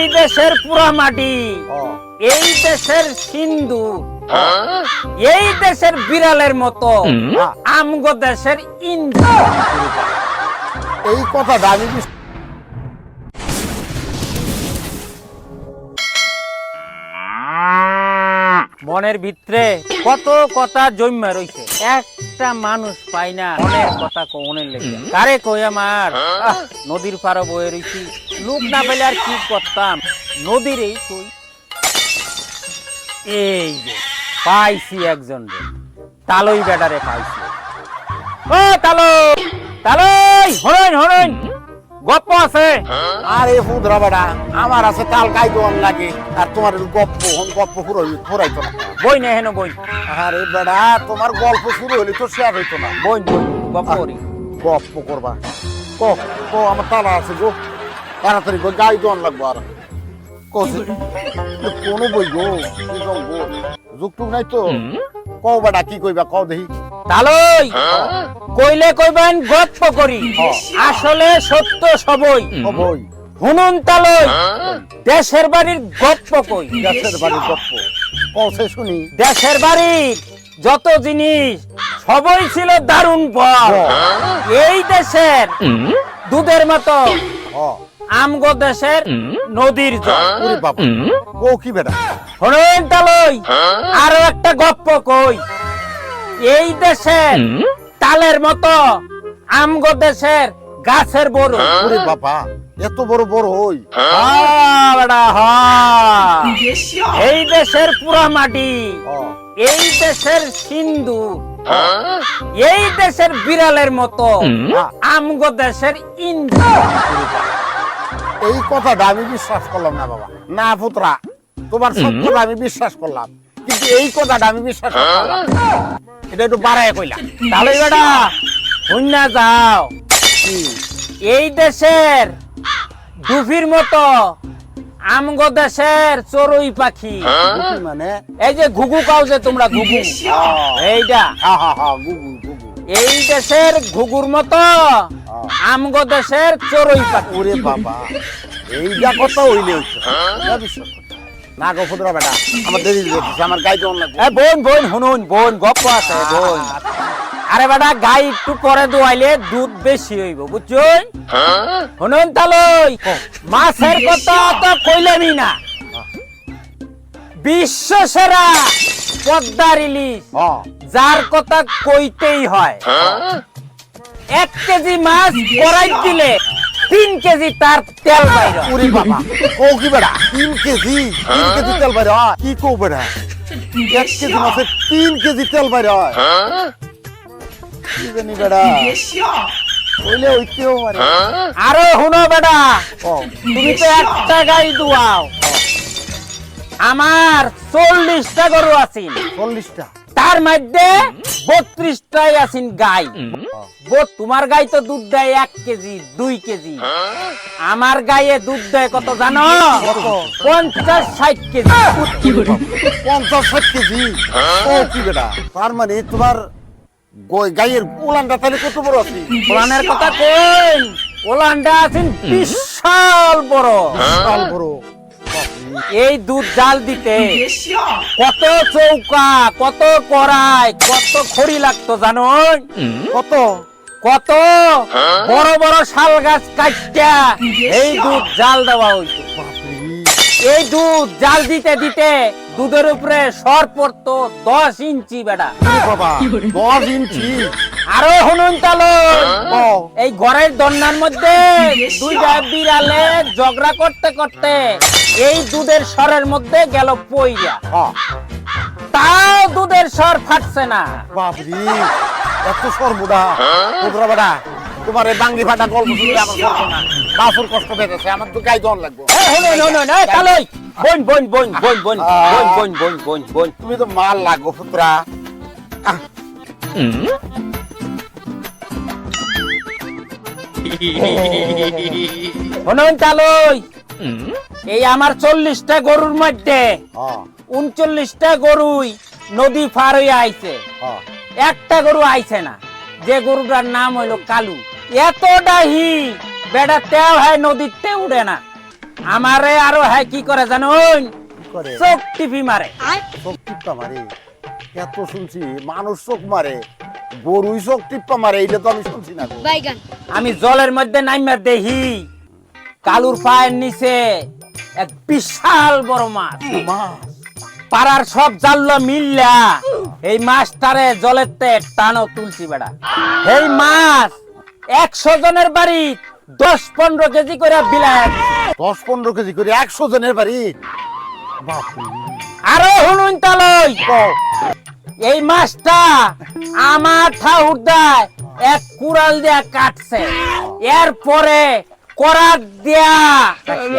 এই দেশের পুরা মাটি এই দেশের সিন্ধু এই দেশের বিড়ালের মতো হ্যাঁ, আমগো দেশের ইন্দু এই কথা আমি মনের ভিতরে কত কথা জন্মা রইছে। একটা মানুষ পাই না, মনের কথা কমনের লেগে কারে কই আমার? নদীর পাড়ে বয়ে রইছি। লোক না পেলে আর কি করতাম? নদীর এই কই? এই যে, পাইছি একজন তালই বেডারে পাইছি। ও তালই তালই, হরণ হরণ। গপ্প আছে? আরে ফুদরা বেড়া আমার আছে কাল গাই দোয়ান লাগে আর তোমার গপ্প হন গপ্প পুরো ফুরাইতো না। বই না হেন বই আরে বেড়া তোমার গল্প শুরু হলে তো শেয়ার হইতো না। বই বই গপ্প করি। গপ্প করবা। ক ক আমার তালা আছে গো। তাড়াতাড়ি গো গাই দোয়ান লাগবো আর। কোনো বই গো যুগটুক নাই তো। কও বেড়া কি কইবা কও দেখি। তালই! কইলে কইবেন গপ্প করি। হ্যাঁ। আসলে সত্য সবই। হুনুন তালই! দেশের বাড়ির গপ্প কই। গাছের বাড়ির গপ্প কছে শুনি। দেশের বাড়ির যত জিনিস সবই ছিল দারুণ বল। এই দেশের দুধের মতো। আমগো দেশের নদীর জল। বাবা। ও কি বেড়া শুনুন তালই! আরও একটা গপ্প কই। এই দেশের তালের মতো আমগো দেশের গাছের বড়। ওরে বাবা এত বড় বড় হই হ্যাঁ, হ্যাঁ। এই দেশের পুরা মাটি এই দেশের সিন্ধু এই দেশের বিড়ালের মতো আমগো দেশের ইন্দু এই কথাটা আমি বিশ্বাস করলাম না বাবা। না পুত্রা তোমার সত্যটা আমি বিশ্বাস করলাম। কিন্তু এই কথাটা আমি বিশ্বাস করলাম না। এটা একটু বাড়ায় কইলাম। তাহলে বেটা শুননা যাও। এই দেশের ডুফির মতো আমগো দেশের চড়ুই পাখি। মানে? এই যে ঘুঘু কাও যে তোমরা ঘুঘু। এইটা। হা হা হা গুগু গুগু এই দেশের ঘুঘুর মতো আমগো দেশের চড়ুই পাখি। ওরে বাবা এইটা কথা হইলে না বিশ্বাস করতে। না গো পুত্রা বেটা আমার দেরি হচ্ছে আমার গাই জন লাগবে বোন বোন শুনুন বোন গপ্প আছে বোন। আরে বেটা গাই একটু পরে দোয়াইলে দুধ বেশি হইব বুঝছুন? শুনুন তালই মাছের কথা তো কইলামই না। বিশ্ব সেরা পদ্মার ইলিশ যার কথা কইতেই হয়। এক কেজি মাছ করাই দিলে তিন কেজি তার তেল বাইর হয়। বাবা। ও কি বেড়া? তিন কেজি? তিন কেজি তেল বাইরে হয়? কি কো বেড়া? এক কেজি মাছের তিন কেজি তেল বাইরে হয়। কি জানি বেড়া? কইলে পারে আরে শুনো বেটা ও। তুমি তো একটা গাই দুয়াও। আমার চল্লিশটা গরু আছেন চল্লিশটা? তার মধ্যে বত্রিশটাই আছেন গাই। তোমার গাই তো দুধ দেয় এক কেজি দুই কেজি। আমার গায়ে দুধ দেয় কত জানো? পঞ্চাশ ষাট কেজি। পঞ্চাশ ষাট কেজি? ও কি বেড়া তার মানে তোমার গাইয়ের উলানটা তাহলে কত বড় আছে? কোরআনের কথা কই ওলান্ডা আছেন বিশাল বড়। বিশাল বড়। এই দুধ জাল দিতে। কত চৌকা, কত কড়াই, কত খড়ি লাগতো জানো কত? কত? বড় বড় শাল গাছ কাটটা এই দুধ জাল দেওয়া হইতো। এই দুধ জাল দিতে দিতে দুধের উপরে সর পড়তো দশ ইঞ্চি বেটা। বাবা দশ ইঞ্চি? আরও হনুন তালো এই ঘরের দন্নার মধ্যে দুইটা বিড়ালে ঝগড়া করতে করতে এই দুধের সরের মধ্যে গেল পইয়া হ্যাঁ তাও দুধের সর ফাটছে না। বাপরি এত সর্বদা কুদরা বেড়া তোমার এই বাঙ্গি ফাটা গল্প শুনলে আমার না। বাসুর কষ্ট পেতেছে আমার তো গাই জন লাগবো। এ, শুনুন, শুনুন, এ, তালই। বোন বোন বোন বোন বোন বোন বোন বোন বোন বোন। তুমি তো মাল লাগো পুত্রা। তালই। এই আমার চল্লিশটা গরুর মধ্যে হ্যাঁ। উনচল্লিশটা গরুই নদী পার হয়ে আইছে। হ্যাঁ। একটা গরু আইছে না যে গরুটার নাম হইল কালু। এত ডাহি বেটা তেও হয় নদীতে উড়ে না। আমারে আরও হ্যাঁ কি করে জানো? চোখ টিপি মারে। চোখ টিপ্পা মারে? এত শুনছি মানুষ চোখ মারে গরুই চোখ টিপ্পা মারে এইটা তো আমি শুনছি না বাইগান। আমি জলের মধ্যে নাইমা দেখি কালুর পায়ের নিচে এক বিশাল বড় মাছ। মাছ? পাড়ার সব জাল্লা মিললা এই মাছটারে জলের তে টানো তুলছি বেড়া। এই মাছ একশো জনের বাড়ি দশ পনেরো কেজি করে বিলায়। দশ পনেরো কেজি করে একশো জনের বাড়ি? বাপরে। আরও হুনুন তালই। এই মাছটা আমার ঠাউর দেয় এক কুড়াল দিয়া কাটছে। এরপরে করাত দিয়া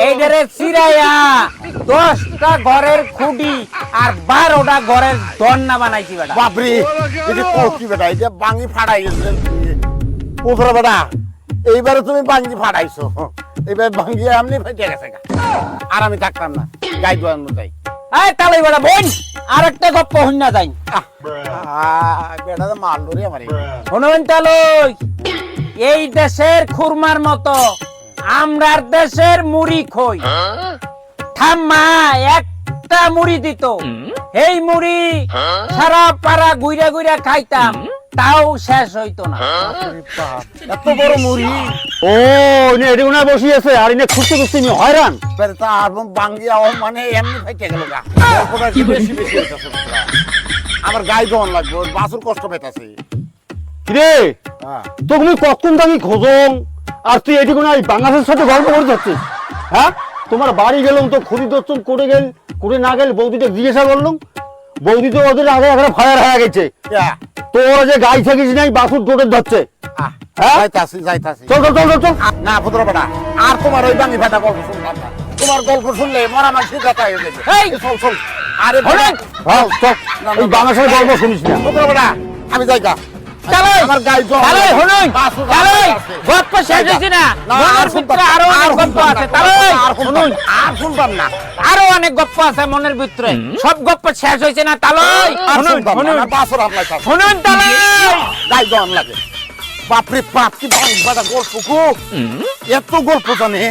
এইটারে চিরাইয়া দশটা ঘরের খুঁটি আর বারোটা ঘরের দন্না বানাইছি বেটা। বাপরে এই যে কও কি বেটা? এটা বাঙি ফাড়াই গেছিলেন পুতরা বেটা এইবারে তুমি বাঙ্গি ফাড়াইছো এবার বাঙ্গি এমনি ফেটে গেছে আর আমি থাকতাম না গাই দোয়ার মতো এই তালাই বেটা বোন আর একটা গপ্প যাই। বেটা তো মারলো রে আমার। শুনুন তালই এই দেশের খুরমার মতো আমরার দেশের মুড়ি খই। ঠাম্মা একটা মুড়ি দিত। এই মুড়ি সারা পাড়া গুইরা গুইরা খাইতাম। তাও শেষ হইতো না। এত বড় মুড়ি। ও ইনে এটি কোনায় বসি আছে আর ইনে খুঁজতে খুঁজতে আমি হয়রান। বেটা তা আর বাঙ্গি আও মানে এমনি ফেটে গেল গা। কি বেশি বেশি হইতাছে আমার গাই দোয়ান লাগবে ওর বাসুর কষ্ট পেতাছে। কিরে? হ্যাঁ। তো তুমি কখন থাকি খোঁজং? আর তুই এটি কোনায় বাংলাদেশের সাথে গল্প করে যাচ্ছিস? হ্যাঁ? তোমার বাড়ি গেলাম তো ক্ষতি দর্শন করে গেল করে না গেল বৌদিটা জিজ্ঞাসা করলাম। বৌদি তো ওদের আগে এখানে ফায়ার হয়ে গেছে। তোর যে গাই থাকিস নাই বাসুর টোটের ধরছে। হ্যাঁ? যাইতাছি যাইতাছি। চল চল চল না বেটা আর তোমার ওই বাঙি ফাটা গল্প শুনলাম না। তোমার গল্প শুনলে মরা মাসি কথা হয়ে যাবে। এই! চল চল। আরে হলেন! হ্যাঁ চল। এই বাংলাদেশের গল্প শুনিস না। বেটা আমি যাইগা। তালই আমার গাই। গপ্প শেষ হইছে না। না, মনের ভিতরে আরও অনেক গপ্প আছে না, আর শুনতাম আর শুনতাম না। আরও অনেক গপ্প আছে মনের ভিতরে। সব গপ্প শেষ হয়েছে না বাসর আপনার গাই জন লাগে। বাপরে বাপ কি গল্প এত গল্প জানে।